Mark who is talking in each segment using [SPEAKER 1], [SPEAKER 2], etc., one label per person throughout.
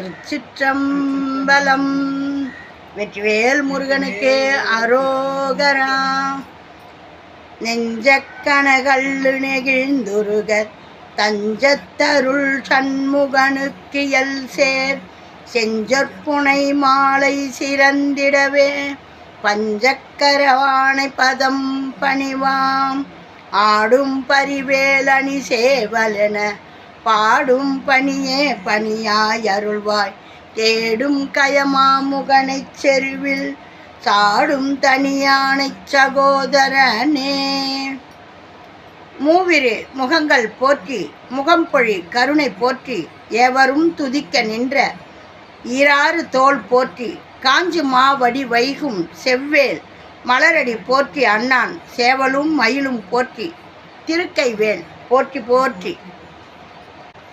[SPEAKER 1] திருச்சிற்றம்பலம். வெற்றிவேல் முருகனுக்கு அரோகரா. நெஞ்சக்கணகல்லு நெகிழ்ந்துருக தஞ்சத்தருள் சண்முகனுக்கு எல் சேர். செஞ்சற்புனை மாலை சிறந்திடவே பஞ்சக்கரவானை பதம் பணிவாம். ஆடும் பரிவேலணி சேவலென பாடும் பணியே பணியாய் அருள்வாய் தேடும் கயமாமுகனைச் செருவில் சாடும் தனியானைச் சகோதரனே. மூவிரு முகங்கள் போற்றி முகம் பொழி கருணை போற்றி எவரும் துதிக்க நின்ற ஈராறு தோல் போற்றி காஞ்சி மாவடி வைகும் செவ்வேல் மலரடி போற்றி அண்ணான் சேவலும் மயிலும் போற்றி திருக்கைவேல் போற்றி போற்றி.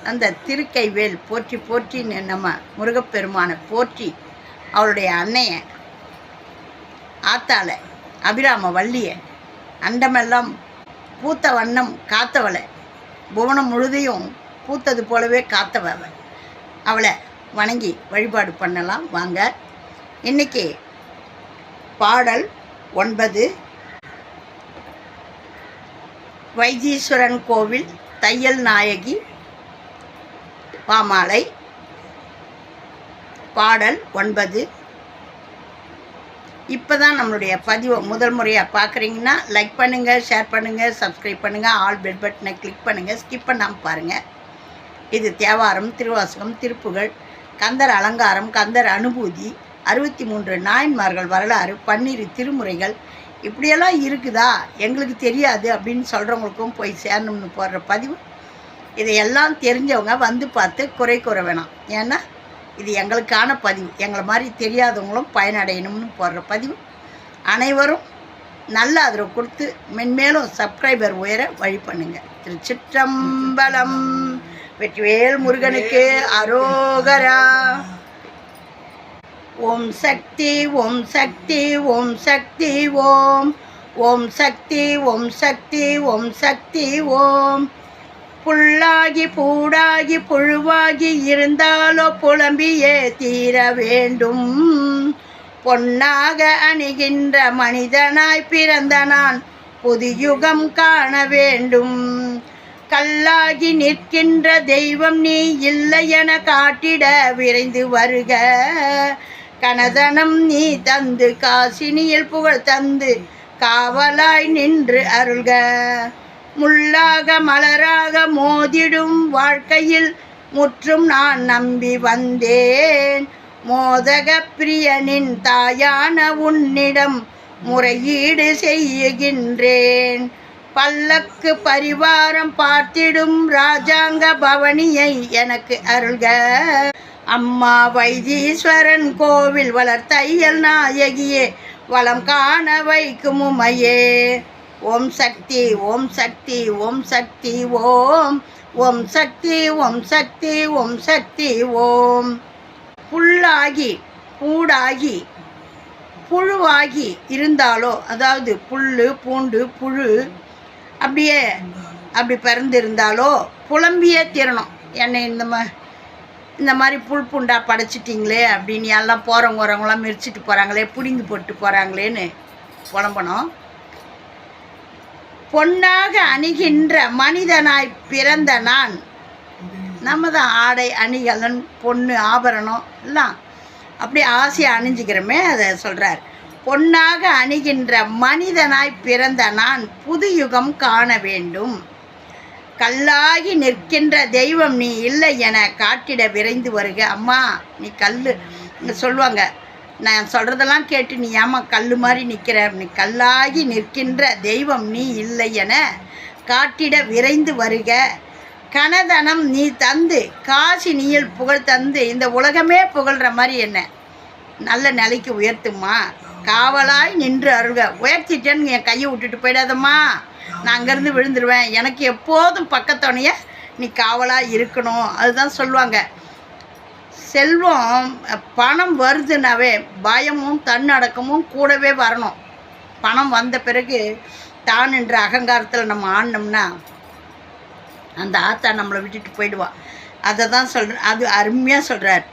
[SPEAKER 1] அந்த திருக்கைவேல் போற்றி போற்றின்னு நம்ம முருகப்பெருமானை போற்றி அவளுடைய அன்னைய ஆத்தாள அபிராம வள்ளிய அண்டமெல்லாம் பூத்த வண்ணம் காத்தவளை புவனம் முழுதையும் பூத்தது போலவே காத்தவ அவளை வணங்கி வழிபாடு பண்ணலாம். வாங்க. இன்னைக்கு பாடல் ஒன்பது. வைத்தீஸ்வரன் கோவில் தையல் நாயகி பாமாலை. பாடல் ஒன்பது. இப்போ தான் நம்மளுடைய பதிவை முதல் முறையாக பார்க்குறீங்கன்னா லைக் பண்ணுங்கள் ஷேர் பண்ணுங்கள் சப்ஸ்கிரைப் பண்ணுங்கள் ஆல் பெல் பட்டனை கிளிக் பண்ணுங்கள் ஸ்கிப் பண்ணாமல் பாருங்கள் இது தேவாரம் திருவாசகம் திருப்புகழ் கந்தர் அலங்காரம் கந்தர் அனுபூதி அறுபத்தி மூன்று நாயன்மார்கள் வரலாறு பன்னிரு திருமுறைகள். இப்படியெல்லாம் இருக்குதா? எங்களுக்கு தெரியாது அப்படின்னு சொல்கிறவங்களுக்கும் போய் சேரணும்னு போடுற பதிவு. இதையெல்லாம் தெரிஞ்சவங்க வந்து பார்த்து குறை கூற வேணாம். ஏன்னா இது எங்களுக்கான பதிவு. எங்களை மாதிரி தெரியாதவங்களும் பயனடையணும்னு போடுற பதிவு. அனைவரும் நல்ல ஆதரவு கொடுத்து மென்மேலும் சப்ஸ்கிரைபர் உயர வழி பண்ணுங்க. திருச்சிற்றம்பலம் வெற்றிவேல் முருகனுக்கு அரோகரா. ஓம் சக்தி ஓம் சக்தி ஓம் சக்தி ஓம். ஓம் சக்தி ஓம் சக்தி ஓம் சக்தி ஓம். புல்லாகி பூடாகி புழுவாகி இருந்தாலோ புலம்பியே தீர வேண்டும். பொன்னாக அணிகின்ற மனிதனாய் பிறந்த நான் புதியுகம் காண வேண்டும். கல்லாகி நிற்கின்ற தெய்வம் நீ இல்லை என காட்டிட விரைந்து வருக. கனதனம் நீ தந்து காசினியில் புகழ் தந்து காவலாய் நின்று அருள்க. முள்ளாக மலராக மோதிடும் வாழ்க்கையில் முற்றும் நான் நம்பி வந்தேன். மோதக பிரியனின் தாயான உன்னிடம் முறையீடு செய்கின்றேன். பல்லக்கு பரிவாரம் பார்த்திடும் ராஜாங்க பவனியை எனக்கு அருள்க. அம்மா வைத்தீஸ்வரன் கோவில் வளர்த்தையல் நாயகியே வளம் காண வைக்கும் உமையே. ஓம் சக்தி ஓம் சக்தி ஓம் சக்தி ஓம். ஓம் சக்தி ஓம் சக்தி ஓம் சக்தி ஓம். புல்லாகி பூடாகி புழுவாகி இருந்தாலோ அதாவது புல் பூண்டு புழு அப்படியே அப்படி பிறந்திருந்தாலோ புலம்பியே தீரணும். என்னை இந்த மா இந்த மாதிரி புல் பூண்டா படைச்சிட்டிங்களே அப்படின்னு எல்லாம் போகிறவங்க வரவங்களாம் மிரிச்சிட்டு போகிறாங்களே பிடுங்கி போட்டு போகிறாங்களேன்னு புலம்பணும். பொன்னாக அணிகின்ற மனிதனாய் பிறந்த நான். நம்ம தான் ஆடை அணிகலன் பொண்ணு ஆபரணம் எல்லாம் அப்படி ஆசையாக அணிஞ்சிக்கிறோமே அதை சொல்கிறார் பொன்னாக அணிகின்ற மனிதனாய் பிறந்த நான் புது யுகம் காண வேண்டும். கல்லாகி நிற்கின்ற தெய்வம் நீ இல்லை என காட்டிட விரைந்து வருக. அம்மா நீ கல் சொல்லுவாங்க நான் சொல்கிறதெல்லாம் கேட்டு நீ ஏமா கல் மாதிரி நிற்கிற நீ கல்லாகி நிற்கின்ற தெய்வம் நீ இல்லை என காட்டிட விரைந்து வருக. கனதனம் நீ தந்து காசி நீயில் புகழ் தந்து இந்த உலகமே புகழ்கிற மாதிரி என்ன? நல்ல நிலைக்கு உயர்த்துமா காவலாய் நின்று அருள்க உயர்த்திட்டேன்னு என் கையை விட்டுட்டு போயிடாதம்மா. நான் அங்கேருந்து விழுந்துருவேன். எனக்கு எப்போதும் பக்கத்தோனைய நீ காவலாக இருக்கணும். அதுதான் சொல்லுவாங்க. செல்வம் பணம் வருதுனாவே பயமும் தன்னடக்கமும் கூடவே வரணும். பணம் வந்த பிறகு தான் என்ற அகங்காரத்தில் நம்ம ஆடினோம்னா அந்த ஆத்தா நம்மளை விட்டுட்டு போயிடுவான் அதை தான் சொல்கிற அது அருமையாக சொல்கிறார்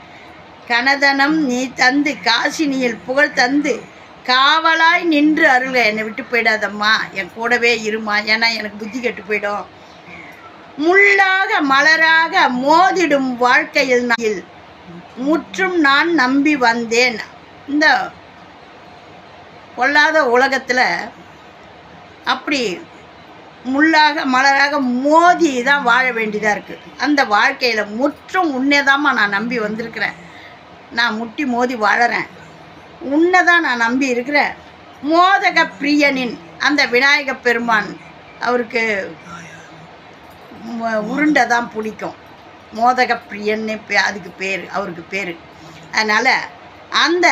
[SPEAKER 1] கனதனம் நீ தந்து காசினியில் புகழ் தந்து காவலாய் நின்று அருள்க. என்னை விட்டு போயிடாதம்மா. என் கூடவே இருமா. ஏன்னா எனக்கு புத்தி கெட்டு போயிடும். முள்ளாக மலராக மோதிடும் வாழ்க்கையில் முற்றும் நான் நம்பி வந்தேன். இந்த கொல்லாத உலகத்தில் அப்படி முள்ளாக மலராக மோதி தான் வாழ வேண்டியதாக இருக்குது அந்த வாழ்க்கையில் முற்றும் உன்னேதாம்மா நான் நம்பி வந்திருக்கிறேன். நான் முட்டி மோதி வாழறேன். உன்னை தான் நான் நம்பி இருக்கிறேன் மோதக பிரியனின் அந்த விநாயக பெருமான் அவருக்கு உருண்டை தான் பிடிக்கும். மோதக பிரியன்னு பே அதுக்கு பேர் அவருக்கு பேர். அதனால் அந்த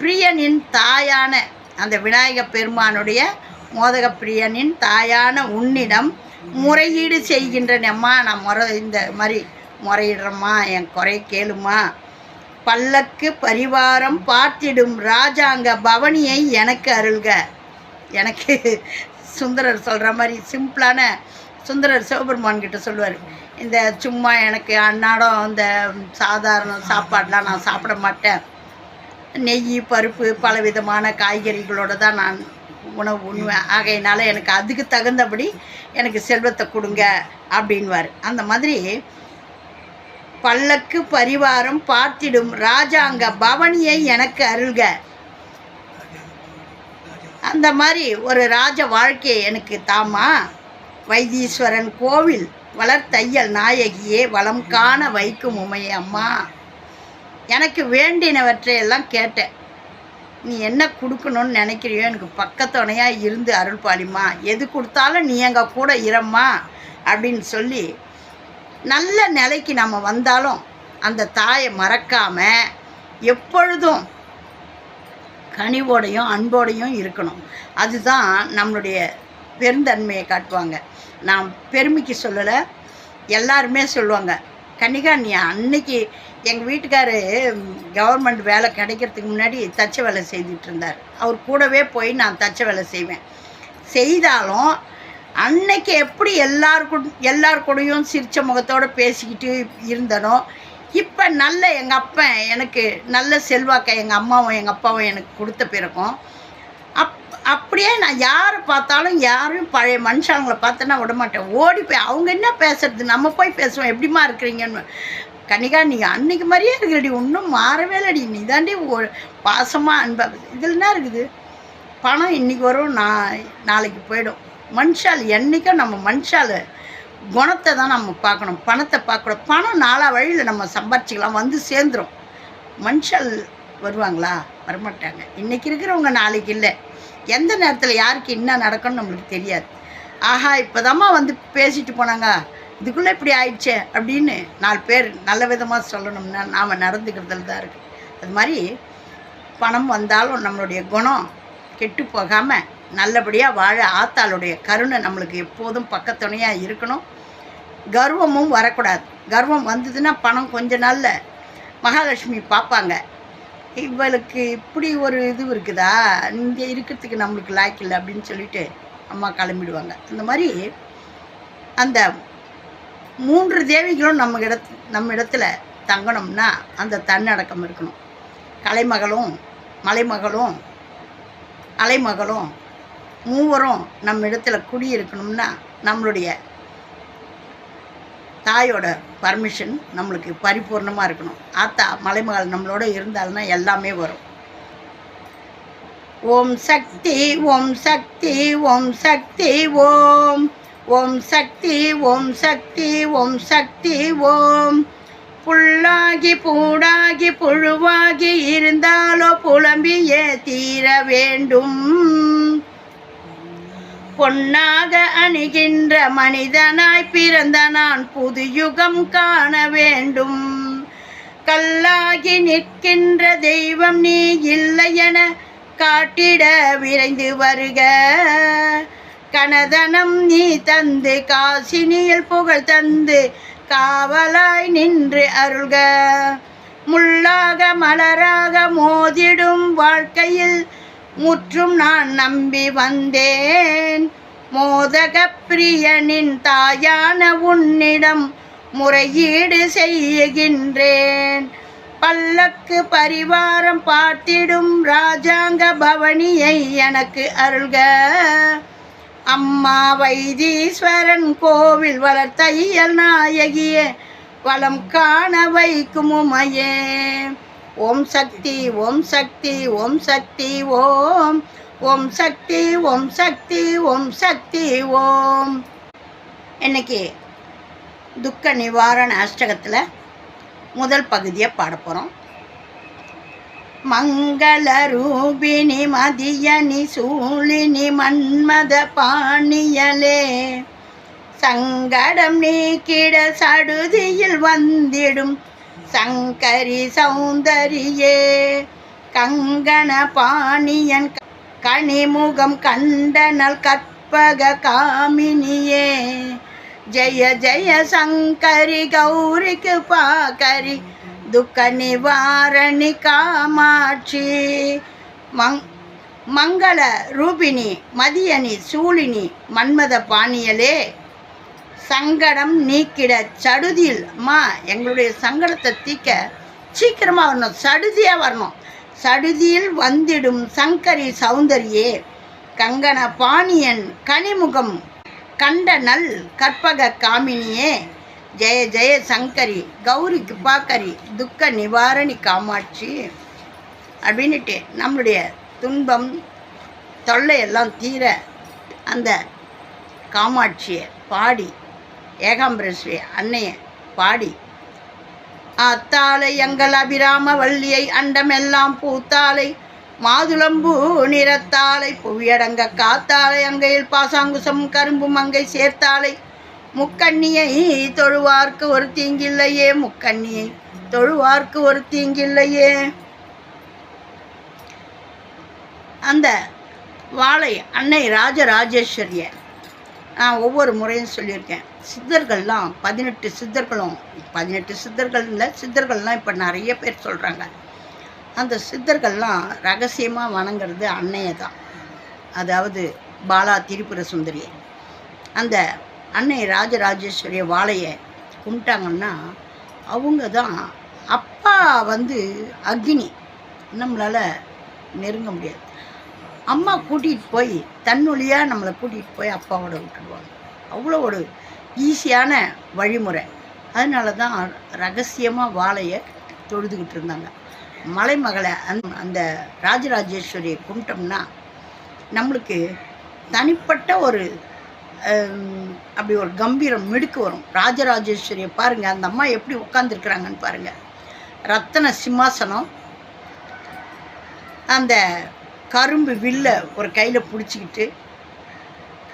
[SPEAKER 1] பிரியனின் தாயான அந்த விநாயக பெருமானுடைய மோதக பிரியனின் தாயான உன்னிடம் முறையீடு செய்கின்றனம்மா நான் முறை இந்த மாதிரி முறையிடுறேம்மா என் குறை கேளுமா பல்லக்கு பரிவாரம் பார்த்திடும் ராஜாங்க பவனியை எனக்கு அருள்க. எனக்கு சுந்தரர் சொல்கிற மாதிரி சிம்பிளான சுந்தரர் சிவபெருமான் கிட்ட சொல்லுவார் இந்த சும்மா எனக்கு அன்னாடம் இந்த சாதாரண சாப்பாடெலாம் நான் சாப்பிட மாட்டேன். நெய் பருப்பு பலவிதமான காய்கறிகளோடு தான் நான் உணவு உண்ணுவேன். ஆகையினால எனக்கு அதுக்கு தகுந்தபடி எனக்கு செல்வத்தை கொடுங்க அப்படின்வார். அந்த மாதிரி பல்லக்கு பரிவாரம் பார்த்திடும் ராஜாங்க பவனியை எனக்கு அருள்க. அந்த மாதிரி ஒரு ராஜ வாழ்க்கையை எனக்கு தாமா வைத்தீஸ்வரன் கோவில் வளர்த்தையல் நாயகியே வளம் காண வைக்கும் உமையே அம்மா. எனக்கு வேண்டினவற்றை எல்லாம் கேட்டேன். நீ என்ன கொடுக்கணும்னு நினைக்கிறியோ? எனக்கு பக்கத்துணையாக இருந்து அருள்பாளிம்மா எது கொடுத்தாலும் நீ எங்கள் கூட இரம்மா அப்படின்னு சொல்லி நல்ல நிலைக்கு நம்ம வந்தாலும் அந்த தாயை மறக்காமல் எப்பொழுதும் கனிவோடையும் அன்போடையும் இருக்கணும். அதுதான் நம்மளுடைய பெருந்தன்மையை காட்டுவாங்க. நான் பெருமைக்கு சொல்லலை எல்லாருமே சொல்லுவாங்க கன்னிகா நீ அன்னைக்கு எங்கள் வீட்டுக்காரு கவர்மெண்ட் வேலை கிடைக்கிறதுக்கு முன்னாடி தச்ச வேலை செய்துட்டு இருந்தார். அவர் கூடவே போய் நான் தச்ச வேலை செய்வேன். செய்தாலும் அன்னைக்கு எப்படி எல்லாருக்கும் எல்லார் கூடயும் சிரிச்ச முகத்தோடு பேசிக்கிட்டு இருந்தனோ இப்போ நல்ல எங்கள் அப்பன் எனக்கு நல்ல செல்வாக்கை எங்கள் அம்மாவும் எங்கள் அப்பாவும் எனக்கு கொடுத்த பிறகும் அப் அப்படியே நான் யாரை பார்த்தாலும் யாரும் பழைய மனுஷங்களை பார்த்து விட மாட்டேன். ஓடி போய் அவங்க என்ன பேசுறது? நம்ம போய் பேசுவோம். எப்படிம்மா இருக்கிறீங்கன்னு. கனிகா நீ அன்னைக்கு மாதிரியே இருக்கிறடி ஒன்றும் மாறவே இல்லடி. நீ தாண்டி பாசமாக அன்பா இதில் என்ன இருக்குது? பணம் இன்னைக்கு வரும். நான் நாளைக்கு போயிடும். மனுஷால் என்றைக்கும் நம்ம மனுஷால் குணத்தை தான் நம்ம பார்க்கணும். பணத்தை பார்க்கணும் பணம் நாலா வழியில் நம்ம சம்பாரிச்சிக்கலாம். வந்து சேர்ந்துரும். மனுஷால் வருவாங்களா? வரமாட்டாங்க. இன்றைக்கி இருக்கிறவங்க நாளைக்கு இல்லை. எந்த நேரத்தில் யாருக்கு என்ன நடக்கும்னு நம்மளுக்கு தெரியாது. ஆஹா இப்போதாம்மா வந்து பேசிட்டு போனாங்க. இதுக்குள்ளே இப்படி ஆயிடுச்சே அப்படின்னு நாலு பேர் நல்ல விதமாக சொல்லணும்னா நாம் நடந்துக்கிறதுல தான் இருக்குது அது மாதிரி பணம் வந்தாலும் நம்மளுடைய குணம் கெட்டு போகாமல் நல்லபடியாக வாழ ஆத்தாளுடைய கருணை நம்மளுக்கு எப்போதும் பக்கத்துணையாக இருக்கணும். கர்வமும் வரக்கூடாது. கர்வம் வந்ததுன்னா பணம் கொஞ்ச நாளில் மகாலட்சுமி பார்ப்பாங்க. இவளுக்கு இப்படி ஒரு இது இருக்குதா? இங்கே இருக்கிறதுக்கு நம்மளுக்கு லாய்க்கில்லை அப்படின்னு சொல்லிட்டு அம்மா கிளம்பிடுவாங்க. அந்த மாதிரி அந்த மூன்று தேவிகளும் நம்ம இடத்து நம்ம இடத்துல தங்கணும்னா அந்த தன்னடக்கம் இருக்கணும். கலைமகளும் மலைமகளும் அலைமகளும் மூவரும் நம்ம இடத்துல குடியிருக்கணும்னா நம்மளுடைய தாயோட பர்மிஷன் நம்மளுக்கு பரிபூர்ணமாக இருக்கணும். ஆத்தா மலைமகள் நம்மளோட இருந்தால்னா எல்லாமே வரும். ஓம் சக்தி ஓம் சக்தி ஓம் சக்தி ஓம். ஓம் சக்தி ஓம் சக்தி ஓம் சக்தி ஓம். புல்லாகி பூடாகி புழுவாகி இருந்தாலோ புலம்பியே தீர வேண்டும். பொன்னாக அணிகின்ற மனிதனாய் பிறந்த நான் புது யுகம் காண வேண்டும். கல்லாகி நிற்கின்ற தெய்வம் நீ இல்லை என காட்டிட விரைந்து வருக. கனதனம் நீ தந்து காசினியில் புகழ் தந்து காவலாய் நின்று அருள்க. முள்ளாக மலராக மோதிடும் வாழ்க்கையில் முற்றும் நான் நம்பி வந்தேன். மோதக பிரியனின் தாயான உன்னிடம் முறையீடு செய்கின்றேன். பல்லக்கு பரிவாரம் பார்த்திடும் ராஜாங்க பவனியை எனக்கு அருள்க. அம்மா வைத்தீஸ்வரன் கோவில் வளர்த்த இயல் நாயகியே வளம் காண வைக்கும் உமையே. ஓம் சக்தி ஓம் சக்தி ஓம் சக்தி ஓம். ஓம் சக்தி ஓம் சக்தி ஓம் சக்தி ஓம். இன்னைக்கு துக்க நிவாரண அஷ்டகத்தில் முதல் பகுதியை பாட போகிறோம் மங்கள ரூபிணி மதியனி சூழினி மன்மத பாணியலே. சங்கடம் நீக்கிட சடுதியில் வந்திடும். சங்கரி சௌந்தரியே கங்கண பாணியன் கனிமுகம் கண்டனல் கற்பக காமினியே. ஜெய ஜெய சங்கரி கௌரிக்கு பாக்கரி துக்க நிவாரணி காமாட்சி. மங் மங்கள ரூபிணி மதியனி சூழினி மன்மத பாணியலே. சங்கடம் நீக்கிட சடுதியில் அம்மா எங்களுடைய சங்கடத்தை தீக்க சீக்கிரமாக வரணும் சடுதியாக வரணும். சடுதியில் வந்திடும் சங்கரி சௌந்தரியே கங்கண பாணியன் கனிமுகம் கண்ட நல் கற்பக காமினியே. ஜெய ஜெய சங்கரி கௌரி கிருபாக்கரி துக்க நிவாரணி காமாட்சி அப்படின்ட்டு நம்மளுடைய துன்பம் தொல்லையெல்லாம் தீர அந்த காமாட்சியை பாடி ஏகாம்பரஸ்ரீ அன்னையை பாடி. அத்தாலை எங்கள் அபிராம வள்ளியை அண்டமெல்லாம் பூத்தாலை மாதுளம்பூ நிறத்தாலை புவியடங்க காத்தாலை அங்கையில் பாசாங்குசம் கரும்பு மங்கை சேர்த்தாலை முக்கண்ணியை தொழுவார்க்கு ஒரு தீங்கில்லையே முக்கண்ணியை தொழுவார்க்கு ஒரு தீங்கில்லையே. அந்த வாழை அன்னை ராஜராஜேஸ்வரிய நான் ஒவ்வொரு முறையும் சொல்லியிருக்கேன். சித்தர்கள்லாம் பதினெட்டு சித்தர்களும் பதினெட்டு சித்தர்கள் இல்லை சித்தர்கள்லாம் இப்போ நிறைய பேர் சொல்கிறாங்க அந்த சித்தர்கள்லாம் ரகசியமாக வணங்குறது அன்னையை தான் அதாவது பாலா திரிபுர சுந்தரியை. அந்த அன்னை ராஜராஜேஸ்வரிய வாழையை கும்பிட்டாங்கன்னா அவங்க தான் அப்பா வந்து அக்னி. நம்மளால் நெருங்க முடியாது. அம்மா கூட்டிகிட்டு போய் தன்னொழியாக நம்மளை கூட்டிகிட்டு போய் அப்பாவோட விட்டுடுவாங்க. அவ்வளோ ஒரு ஈஸியான வழிமுறை. அதனால தான் ரகசியமாக வாழையை தொழுதுகிட்டு இருந்தாங்க. மலைமகளை அந் அந்த ராஜராஜேஸ்வரியை கும்பிட்டோம்னா நம்மளுக்கு தனிப்பட்ட ஒரு அப்படி ஒரு கம்பீரம் மிடுக்கு வரும். ராஜராஜேஸ்வரியை பாருங்கள் அந்த அம்மா எப்படி உட்காந்துருக்குறாங்கன்னு பாருங்கள் ரத்தன சிம்மாசனம் அந்த கரும்பு வில்ல ஒரு கையில் பிடிச்சிக்கிட்டு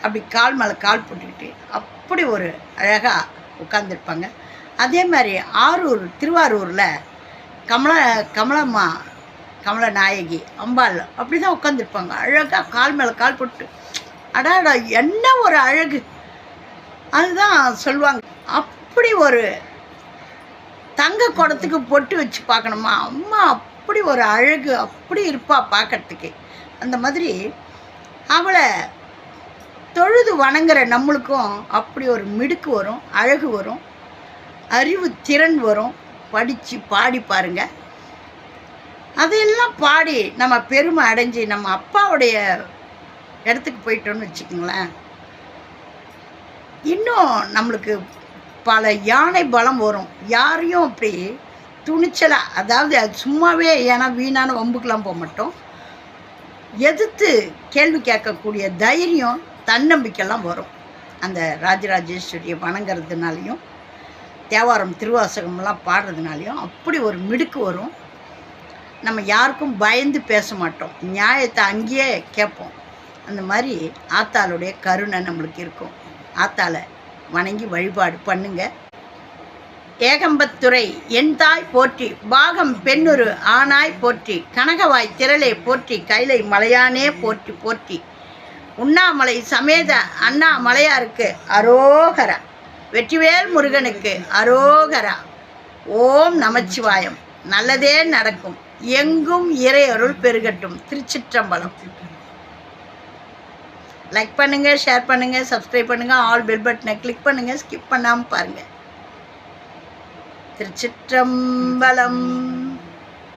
[SPEAKER 1] அப்படி கால் மேலே கால் போட்டுக்கிட்டு அப்படி ஒரு அழகாக உட்காந்துருப்பாங்க அதே மாதிரி ஆரூர் திருவாரூரில் கமல கமலம்மா கமல நாயகி அம்பாள் அப்படி தான் உட்காந்துருப்பாங்க அழகாக கால் மேலே கால் போட்டு அடாடா என்ன ஒரு அழகு. அதுதான் சொல்லுவாங்க. அப்படி ஒரு தங்க குடத்துக்கு பொட்டு வச்சு பார்க்கணுமா? அம்மா அப்படி ஒரு அழகு அப்படி இருப்பா பார்க்கறதுக்கு. அந்த மாதிரி அவளை தொழுது வணங்குற நம்மளுக்கும் அப்படி ஒரு மிடுக்கு வரும் அழகு வரும் அறிவு திறன் வரும். படித்து பாடி பாருங்க. அதையெல்லாம் பாடி நம்ம பெருமை அடைஞ்சு நம்ம அப்பாவுடைய இடத்துக்கு போயிட்டோம்னு வச்சுக்கோங்களேன். இன்னும் நம்மளுக்கு பல யானை பலம் வரும். யாரையும் அப்படி துணிச்சலாக அதாவது அது சும்மாவே ஏன்னா வீணான வம்புக்கெலாம் போக மாட்டோம். எதிர்த்து கேள்வி கேட்கக்கூடிய தைரியம் தன்னம்பிக்கைலாம் வரும். அந்த ராஜராஜேஸ்வரியை வணங்குறதுனாலையும் தேவாரம் திருவாசகம்லாம் பாடுறதுனாலையும் அப்படி ஒரு மிடுக்கு வரும். நம்ம யாருக்கும் பயந்து பேச மாட்டோம். நியாயத்தை அங்கேயே கேட்போம். அந்த மாதிரி ஆத்தாளுடைய கருணை நம்மளுக்கு இருக்கும். ஆத்தாளை வணங்கி வழிபாடு பண்ணுங்கள் ஏகம்பத்துறை என் தாய் போற்றி பாகம் பெண்ணுரு ஆனாய் போற்றி கனகவாய் திரளே போற்றி கைலை மலையானே போற்றி போற்றி. உண்ணாமலை சமேத அண்ணா மலையாருக்கு அரோகரா. வெற்றிவேல் முருகனுக்கு அரோகரா. ஓம் நமச்சிவாயம். நல்லதே நடக்கும். எங்கும் இறையருள் பெருகட்டும். திருச்சிற்றம்பலம். லைக் பண்ணுங்கள் ஷேர் பண்ணுங்கள் சப்ஸ்கிரைப் பண்ணுங்க ஆல் பெல் பட்டனை கிளிக் பண்ணுங்கள் ஸ்கிப் பண்ணாம பாருங்கள் திருச்சிற்றம்பலம்.